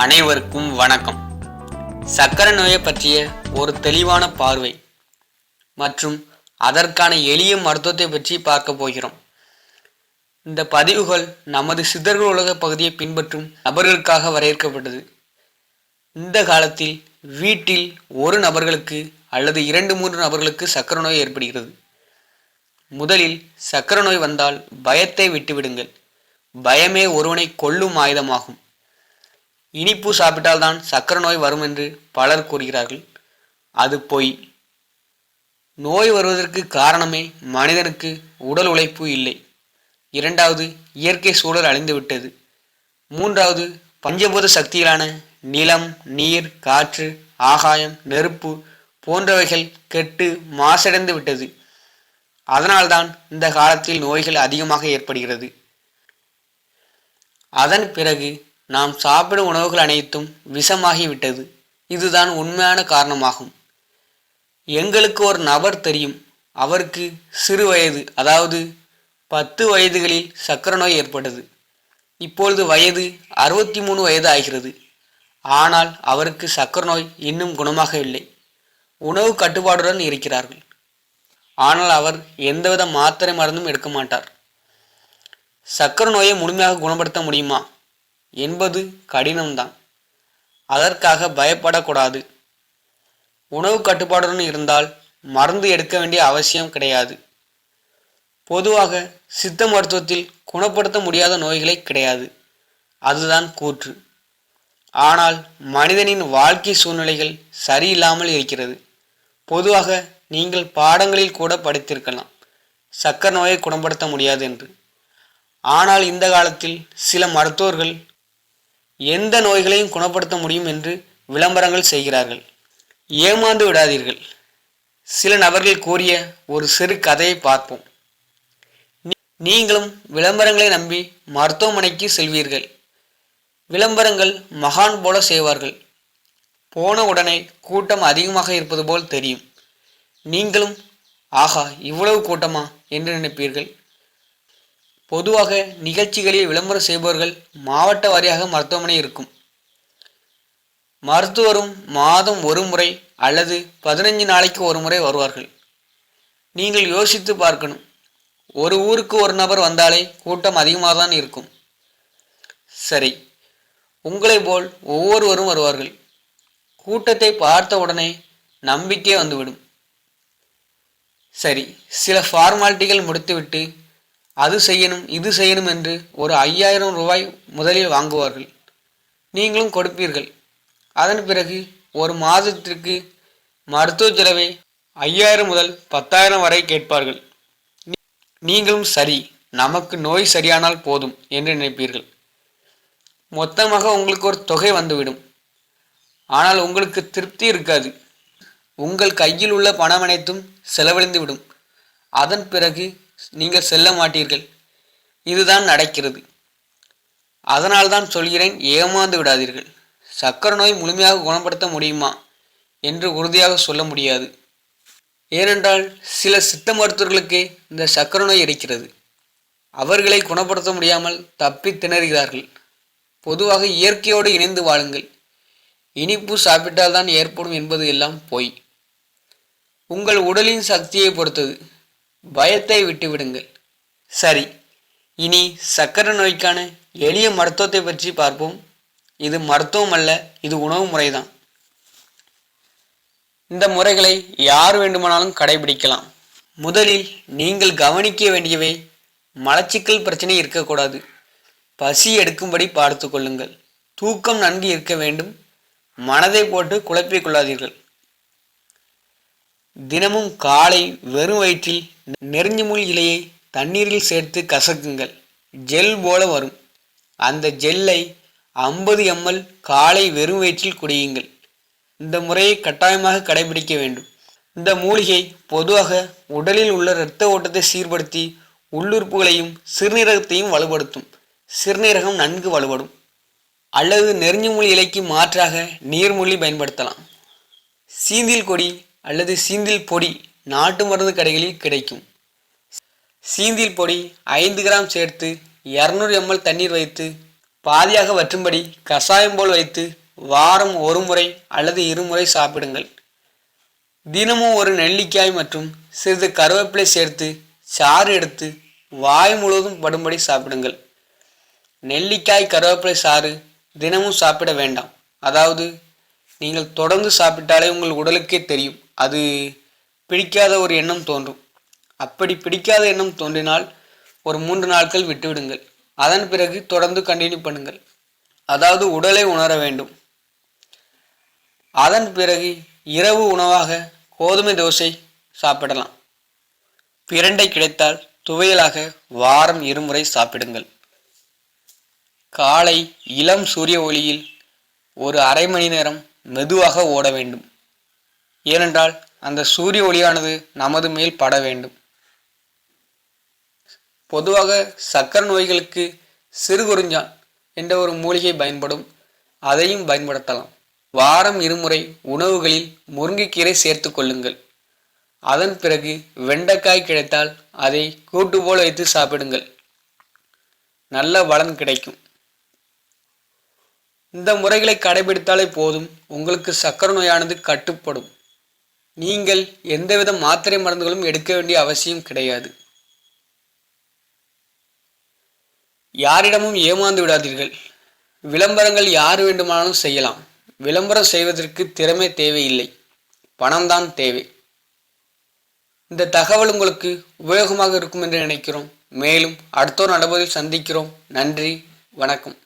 அனைவருக்கும் வணக்கம். சக்கரை நோயை பற்றிய ஒரு தெளிவான பார்வை மற்றும் அதற்கான எளிய மருத்துவத்தை பற்றி பார்க்க போகிறோம். இந்த பதிவுகள் நமது சித்தர்கள் உலக பகுதியை பின்பற்றும் நபர்களுக்காக வரையறுக்கப்பட்டது. இந்த காலத்தில் வீட்டில் ஒரு நபர்களுக்கு அல்லது இரண்டு மூன்று நபர்களுக்கு சக்கரை நோய் ஏற்படுகிறது. முதலில் சக்கரை நோய் வந்தால் பயத்தை விட்டுவிடுங்கள். பயமே ஒருவனை கொல்லும் ஆயுதமாகும். இனிப்பு சாப்பிட்டால்தான் சக்கரை நோய் வரும் என்று பலர் கூறுகிறார்கள். அது பொய். நோய் வருவதற்கு காரணமே மனிதனுக்கு உடல் உழைப்பு இல்லை. இரண்டாவது இயற்கை சூழல் அழிந்துவிட்டது மூன்றாவது பஞ்சபூத சக்திகளான நிலம் நீர் காற்று ஆகாயம் நெருப்பு போன்றவைகள் கெட்டு மாசடைந்து விட்டது. அதனால்தான் இந்த காலத்தில் நோய்கள் அதிகமாக ஏற்படுகிறது. அதன் பிறகு நாம் சாப்பிடும் உணவுகள் அனைத்தும் விஷமாகிவிட்டது. இதுதான் உண்மையான காரணமாகும். எங்களுக்கு ஒரு நபர் தெரியும். அவருக்கு சிறு வயது அதாவது பத்து வயதுகளில் சக்கரை நோய் ஏற்பட்டது. இப்பொழுது வயது அறுபத்தி மூணு வயது ஆகிறது ஆனால் அவருக்கு சக்கரை நோய் இன்னும் குணமாக இல்லை. உணவு கட்டுப்பாடுடன் இருக்கிறார்கள். ஆனால் அவர் எந்தவித மாத்திரை மருந்தும் எடுக்க மாட்டார். சக்கர நோயை முழுமையாக குணப்படுத்த முடியுமா? என்பது கடினம்தான். அதற்காக பயப்படக்கூடாது. உணவு கட்டுப்பாடுடன் இருந்தால் மருந்து எடுக்க வேண்டிய அவசியம் கிடையாது. பொதுவாக சித்த மருத்துவத்தில் குணப்படுத்த முடியாத நோய்களே கிடையாது. அதுதான் கூற்று. ஆனால் மனிதனின் வாழ்க்கை சூழ்நிலைகள் சரியில்லாமல் இருக்கிறது. பொதுவாக நீங்கள் பாடங்களில் கூட படித்திருக்கலாம். சக்கர நோயை குணப்படுத்த முடியாது என்று. ஆனால் இந்த காலத்தில் சில மருத்துவர்கள் எந்த நோய்களையும் குணப்படுத்த முடியும் என்று விளம்பரங்கள் செய்கிறார்கள். ஏமாந்து விடாதீர்கள். சில நபர்கள் கூறிய ஒரு சிறு கதையை பார்ப்போம். நீங்களும் விளம்பரங்களை நம்பி மருத்துவமனைக்கு செல்வீர்கள். விளம்பரங்கள் மகான் போல செய்வார்கள். போன உடனே கூட்டம் அதிகமாக இருப்பது போல் தெரியும். நீங்களும் ஆகா இவ்வளவு கூட்டமா? என்று நினைப்பீர்கள். பொதுவாக நிகழ்ச்சிகளில் விளம்பரம் செய்பவர்கள் மாவட்ட வாரியாக மருத்துவமனை இருக்கும். மருத்துவரும் மாதம் ஒரு முறை அல்லது பதினஞ்சு நாளைக்கு ஒரு முறை வருவார்கள். நீங்கள் யோசித்து பார்க்கணும். ஒரு ஊருக்கு ஒரு நபர் வந்தாலே கூட்டம் அதிகமாக தான் இருக்கும். சரி உங்களை போல் ஒவ்வொருவரும் வருவார்கள். கூட்டத்தை பார்த்த உடனே நம்பிக்கை வந்துவிடும். சரி சில ஃபார்மாலிட்டிகள் முடித்துவிட்டு அது செய்யணும் இது செய்யணும் என்று ஒரு ஐயாயிரம் ரூபாய் முதலில் வாங்குவார்கள். நீங்களும் கொடுப்பீர்கள். அதன் பிறகு ஒரு மாதத்திற்கு மருத்துவ செலவை ஐயாயிரம் முதல் பத்தாயிரம் வரை கேட்பார்கள். நீங்களும் சரி நமக்கு நோய் சரியானால் போதும் என்று நினைப்பீர்கள். மொத்தமாக உங்களுக்கு ஒரு தொகை வந்துவிடும். ஆனால் உங்களுக்கு திருப்தி இருக்காது. உங்கள் கையில் உள்ள பணம் அனைத்தும் செலவழிந்துவிடும். அதன் பிறகு நீங்கள் செல்ல மாட்டீர்கள். இதுதான் நடக்கிறது. அதனால்தான் சொல்கிறேன் ஏமாந்து விடாதீர்கள். சக்கரை நோய் முழுமையாக குணப்படுத்த முடியுமா என்று உறுதியாக சொல்ல முடியாது. ஏனென்றால் சில சித்த மருத்துவர்களுக்கே இந்த சக்கரை நோய் இருக்கிறது. அவர்களை குணப்படுத்த முடியாமல் தப்பி திணறுகிறார்கள். பொதுவாக இயற்கையோடு இணைந்து வாழுங்கள். இனிப்பு சாப்பிட்டால்தான் ஏற்படும் என்பது எல்லாம் பொய். உங்கள் உடலின் சக்தியை பொறுத்தது. பயத்தை விட்டுவிடுங்கள். சரி இனி சக்கரை நோய்க்கான எளிய மருத்துவத்தை பற்றி பார்ப்போம். இது மருத்துவம் அல்ல இது உணவு முறைதான். இந்த முறைகளை யார் வேண்டுமானாலும் கடைபிடிக்கலாம். முதலில் நீங்கள் கவனிக்க வேண்டியவை மலச்சிக்கல் பிரச்சனை இருக்கக்கூடாது. பசி எடுக்கும்படி பார்த்து கொள்ளுங்கள். தூக்கம் நன்கு இருக்க வேண்டும். மனதை போட்டு குழப்பிக் கொள்ளாதீர்கள். தினமும் காலை வெறும் வயிற்றில் நெருஞ்சிமுள் இலையை தண்ணீரில் சேர்த்து கசக்குங்கள். ஜெல் போல வரும். அந்த ஜெல்லை ஐம்பது எம்எல் காலை வெறும் வயிற்றில் குடியுங்கள். இந்த முறையை கட்டாயமாக கடைபிடிக்க வேண்டும். இந்த மூலிகை பொதுவாக உடலில் உள்ள இரத்த ஓட்டத்தை சீர்படுத்தி உள்ளுறுப்புகளையும் சிறுநீரகத்தையும் வலுப்படுத்தும். சிறுநீரகம் நன்கு வலுப்படும் அல்லது நெருஞ்சிமுள் இலைக்கு மாற்றாக நீர்மொழி பயன்படுத்தலாம். சீந்தில் கொடி அல்லது சீந்தில் பொடி நாட்டு மருந்து கடைகளில் கிடைக்கும். சீந்தில் பொடி ஐந்து கிராம் சேர்த்து இரநூறு எம்எல் தண்ணீர் வைத்து பாதியாக வற்றும்படி கஷாயம் போல் வைத்து வாரம் ஒரு முறை அல்லது இருமுறை சாப்பிடுங்கள். தினமும் ஒரு நெல்லிக்காய் மற்றும் சிறிது கருவேப்பிலை சேர்த்து சாறு எடுத்து வாய் முழுவதும் படும்படி சாப்பிடுங்கள். நெல்லிக்காய் கருவேப்பிலை சாறு தினமும் சாப்பிட வேண்டாம். அதாவது நீங்கள் தொடர்ந்து சாப்பிட்டாலே உங்கள் உடலுக்கே தெரியும். அது பிடிக்காத ஒரு எண்ணம் தோன்றும். அப்படி பிடிக்காத எண்ணம் தோன்றினால் ஒரு மூன்று நாட்கள் விட்டுவிடுங்கள். அதன் பிறகு தொடர்ந்து கண்டினியூ பண்ணுங்கள். அதாவது உடலை உணர வேண்டும். அதன் பிறகு இரவு உணவாக கோதுமை தோசை சாப்பிடலாம். பிரண்டை கிடைத்தால் துவையலாக வாரம் இருமுறை சாப்பிடுங்கள். காலை இளம் சூரிய ஒளியில் ஒரு அரை மணி நேரம் மெதுவாக ஓட வேண்டும். ஏனென்றால் அந்த சூரிய ஒளியானது நமது மேல் பட வேண்டும். பொதுவாக சக்கர நோய்களுக்கு சிறுகுறிஞ்சான் என்ற ஒரு மூலிகை பயன்படும். அதையும் பயன்படுத்தலாம். வாரம் இருமுறை உணவுகளில் முருங்கைக்கீரை சேர்த்து கொள்ளுங்கள். அதன் பிறகு வெண்டைக்காய் கிடைத்தால் அதை கூட்டு போல் வைத்து சாப்பிடுங்கள். நல்ல பலன் கிடைக்கும். இந்த முறைகளை கடைபிடித்தாலே போதும். உங்களுக்கு சக்கர நோயானது கட்டுப்படும். நீங்கள் எந்தவித மாத்திரை மருந்துகளும் எடுக்க வேண்டிய அவசியம் கிடையாது. யாரிடமும் ஏமாந்து விடாதீர்கள். விளம்பரங்கள் யார் வேண்டுமானாலும் செய்யலாம். விளம்பரம் செய்வதற்கு திறமை தேவையில்லை. பணம்தான் தேவை. இந்த தகவல் உங்களுக்கு உபயோகமாக இருக்கும் என்று நினைக்கிறோம். மேலும் அடுத்தோர் நடப்பதில் சந்திக்கிறோம். நன்றி வணக்கம்.